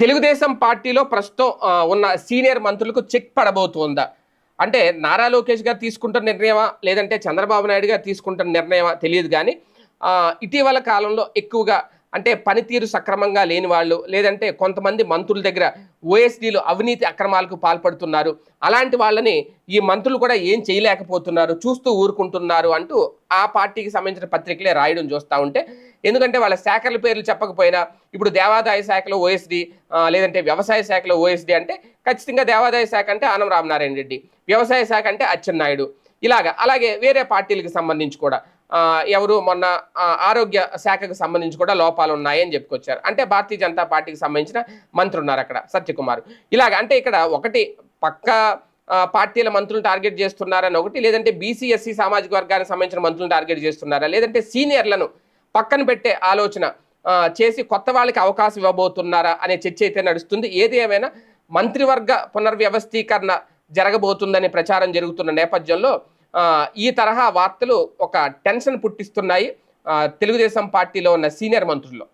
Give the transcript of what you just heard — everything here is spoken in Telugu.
తెలుగుదేశం పార్టీలో ప్రస్తుతం ఉన్న సీనియర్ మంత్రులకు చెక్ పడబోతుందా? అంటే నారా లోకేష్ గారు తీసుకుంటున్న నిర్ణయమా? లేదంటే చంద్రబాబు నాయుడు గారు తీసుకుంటున్న నిర్ణయమా? తెలియదు కానీ ఇటీవల కాలంలో ఎక్కువగా అంటే పనితీరు సక్రమంగా లేని వాళ్ళు లేదంటే కొంతమంది మంత్రుల దగ్గర ఓఎస్డీలు అవినీతి అక్రమాలకు పాల్పడుతున్నారు. అలాంటి వాళ్ళని ఈ మంత్రులు కూడా ఏం చేయలేకపోతున్నారు చూస్తూ ఊరుకుంటున్నారు అంటూ ఆ పార్టీకి సంబంధించిన పత్రికలే రాయడం చూస్తూ ఉంటే ఎందుకంటే వాళ్ళ శాఖల పేర్లు చెప్పకపోయినా ఇప్పుడు దేవాదాయ శాఖలో ఓఎస్డి లేదంటే వ్యవసాయ శాఖలో ఓఎస్డి అంటే ఖచ్చితంగా దేవాదాయ శాఖ అంటే ఆనం రామనారాయణ రెడ్డి వ్యవసాయ శాఖ అంటే అచ్చెన్నాయుడు ఇలాగా. అలాగే వేరే పార్టీలకు సంబంధించి కూడా. ఎవరు మొన్న ఆరోగ్య శాఖకు సంబంధించి కూడా లోపాలు ఉన్నాయని చెప్పుకొచ్చారు. అంటే భారతీయ జనతా పార్టీకి సంబంధించిన మంత్రి ఉన్నారు అక్కడ సత్యకుమార్. ఇలాగ అంటే ఇక్కడ ఒకటి పక్క పార్టీల మంత్రులు టార్గెట్ చేస్తున్నారని ఒకటి లేదంటే బీసీ ఎస్సీ సామాజిక వర్గానికి సంబంధించిన మంత్రులు టార్గెట్ చేస్తున్నారా లేదంటే సీనియర్లను పక్కన పెట్టే ఆలోచన చేసి కొత్త వాళ్ళకి అవకాశం ఇవ్వబోతున్నారా అనే చర్చ అయితే నడుస్తుంది. ఏది ఏమైనా మంత్రివర్గ పునర్వ్యవస్థీకరణ జరగబోతుందనే ప్రచారం జరుగుతున్న నేపథ్యంలో ఈ తరహా వార్తలు ఒక టెన్షన్ పుట్టిస్తున్నాయి. తెలుగుదేశం పార్టీలో ఉన్న సీనియర్ మంత్రుల్లో.